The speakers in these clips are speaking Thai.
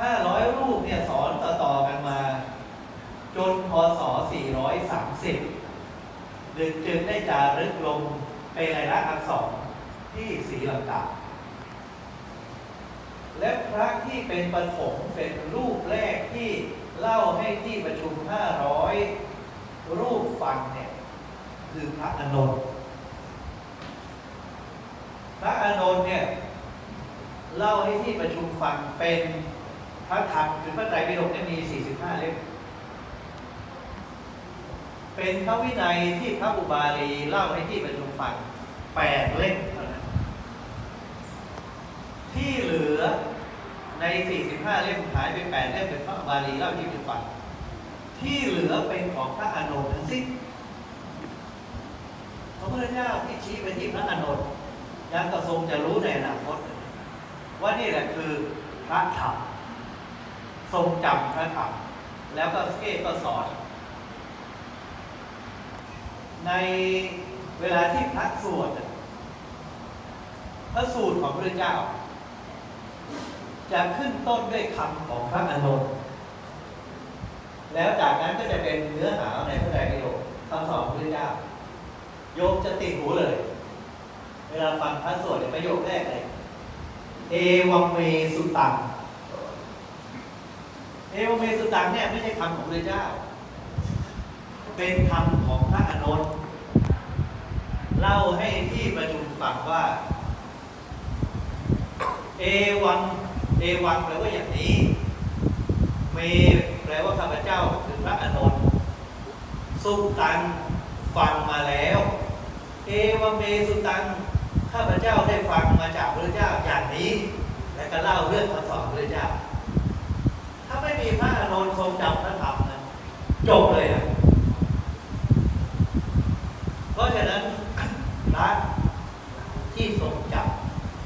ห้าร้อยรูปเนี่ยสอนต่อๆกันมา จนพศ 430ดึกจึงได้จารึกลงเป็นลายลักษณ์อักษรที่ศรีลังกาและพระที่เป็นปฐมเป็นรูปแรกที่เล่าให้ที่ประชุม 500 รูปฟังเนี่ยคือพระอานนท์พระอานนท์เนี่ยเล่าให้ที่ประชุมฟังเป็น พระธรรมคือพระไตรปิฎกเนี่ยมี 45 เล่ม เป็นพระวินัยที่พระอุบาลีเล่าให้ที่ประชุมฟัง8เล่มเท่านั้น ที่เหลือใน 45 เล่มหายไป8เล่มเป็นพระอุบาลีเล่าให้ที่ประชุมฟังที่เหลือเป็นของพระอานนท์ทั้งสิ้นพระพุทธเจ้าที่ชี้ไปที่พระอานนท์ยังกระทรงจะรู้ในอนาคตว่านี่แหละคือพระธรรม ทรงจำพระธรรมแล้วก็เทศก็สอน ในเวลาที่พระสวดพระสูตรของพระเจ้า จะขึ้นต้นด้วยคำของพระอานนท์แล้วจากนั้นก็จะเป็นเนื้อหาในพระไตรปิฎกคำสอนพระเจ้า โยมจะติดหูเลย เวลาฟังพระสวดเนี่ยประโยคแรกเลย เอวังเมสุตัง เอวเมสุตังเนี่ยไม่ใช่คำของพระเจ้า เป็นคำของพระอานนท์เล่าให้ที่ประชุมฟังว่า เอวัง เอวังแปลว่าอย่างนี้ เมแปลว่าข้าพเจ้าคือพระอานนท์สุตังฟังมาแล้ว เอวเมสุตังข้าพเจ้าได้ฟังมาจากพระเจ้าอย่างนี้ และก็เล่าเรื่องคำสอนพระเจ้า ถ้าไม่มี พระอานทรงจำพระธรรมนะจบเลยอนะเพราะฉะนั้นพระที่ทรงจ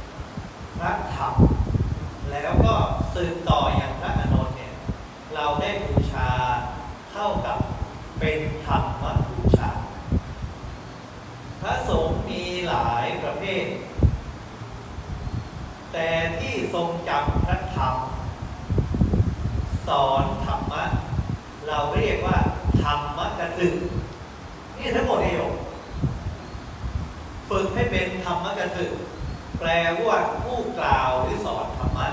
ำพระธรรม แล้วก็สืบต่ออย่างพระอานนท์เนี่ย เราได้บูชาเท่ากับเป็นธรรมบูชา พระสงฆ์มีหลายประเภท แต่ที่ทรงจำพระธรรม สอนธรรมะ เราเรียกว่าธรรมกตึกนี่ทั้งหมดเองฝึกให้เป็นธรรมกตึก แปลว่าผู้กล่าวหรือสอนธรรมะ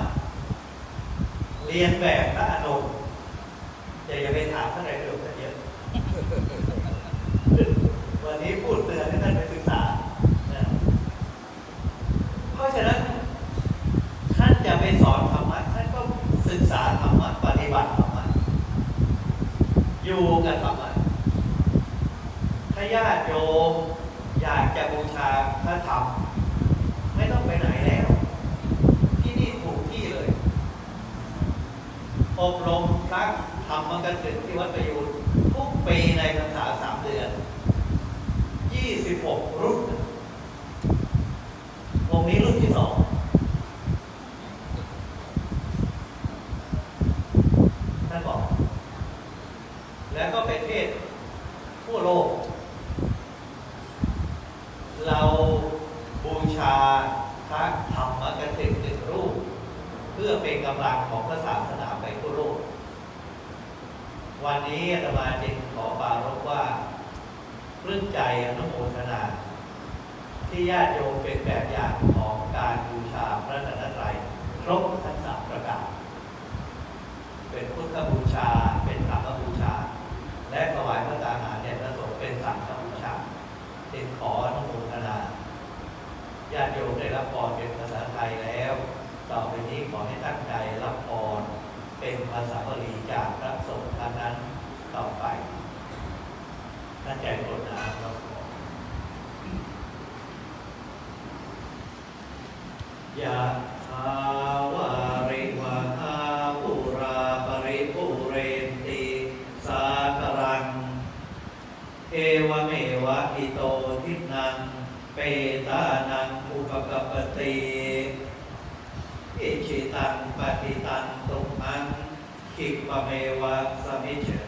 เรียนแบบพระอานนท์อย่าอย่าไปถามท่านใดเดิมกันเยอะ วันนี้พูดเตือนให้ท่านไปศึกษานะเพราะฉะนั้น ท่านจะไปสอนธรรมะท่านก็ศึกษาธรรมะปฏิบัติธรรมะ อยู่กับธรรมะถ้าญาติโยมอยากจะบูชาพระธรรม ไม่ต้องไปไหนแล้ว ที่นี่ถูกที่เลย อบรมพระธรรมกันถึงที่วัดประยูนทุกปีในพรรษาสามเดือน 26 รุ่นวงนี้รุ่นที่สอง ท่านบอก แล้วก็เป็นเทศทั่วโลก เราบูชาพระธรรมกถึงหนึ่งรูป เพื่อเป็นกำลังของพระศาสนาไปทั่วโลก วันนี้อาตมาจึงขอปารภว่าปลื้มใจอนุโมทนา ที่ญาติโยมเป็นแบบอย่างของการบูชาพระรัตนตรัยครบทั้งสามประการ เป็นพุทธบูชา เป็นธรรมบูชา และถวายพระตาหารเนี่ยพระสงฆ์เป็นสังฆบูชาจึงขออนุโมทนา ญาติโยมได้รับพรเป็นภาษาไทยแล้ว ต่อไปนี้ขอให้ตั้งใจรับพรเป็นภาษาบาลีจากพระสงฆ์ท่านนั้นต่อไปตั้งใจกดนะครับยะถาวาริวหาปุราปริปุเรนติสากรังเอวเมวะอิโตทินังเปตานังอุ ปฏิอิชิตังปฏิตังตุมังคิปะเมวะสมิจ